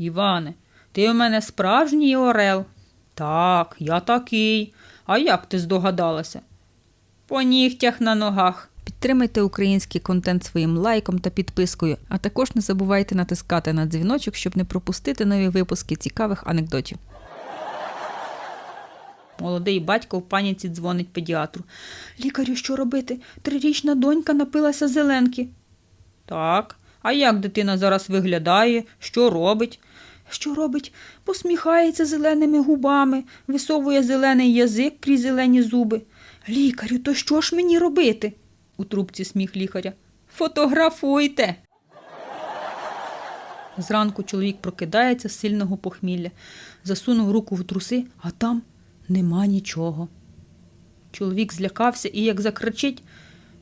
Іване, ти у мене справжній орел. Так, я такий. А як ти здогадалася? По нігтях на ногах. Підтримайте український контент своїм лайком та підпискою, а також не забувайте натискати на дзвіночок, щоб не пропустити нові випуски цікавих анекдотів. Молодий батько в паніці дзвонить педіатру. Лікарю, що робити? Трирічна донька напилася зеленки. Так, а як дитина зараз виглядає? Що робить? Що робить? Посміхається зеленими губами, висовує зелений язик крізь зелені зуби. Лікарю, то що ж мені робити? У трубці сміх лікаря. Фотографуйте. Зранку чоловік прокидається з сильного похмілля, засунув руку в труси, а там нема нічого. Чоловік злякався і як закричить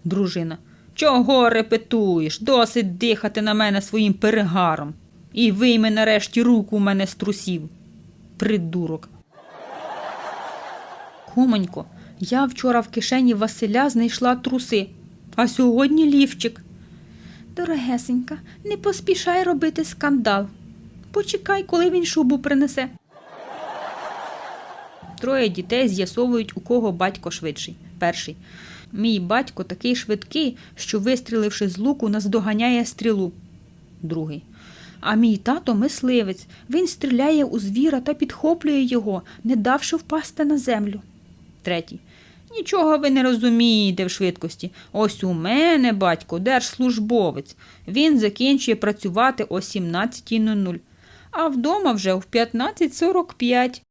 дружина. Чого репетуєш? Досить дихати на мене своїм перегаром. І вийми нарешті руку у мене з трусів. Придурок. Кумонько, я вчора в кишені Василя знайшла труси, а сьогодні лівчик. Дорогесенька, не поспішай робити скандал. Почекай, коли він шубу принесе. Троє дітей з'ясовують, у кого батько швидший. Перший. Мій батько такий швидкий, що, вистріливши з луку, наздоганяє стрілу. Другий. А мій тато мисливець. Він стріляє у звіра та підхоплює його, не давши впасти на землю. Третій. Нічого ви не розумієте в швидкості. Ось у мене батько держслужбовець. Він закінчує працювати о 17.00, а вдома вже в 15.45.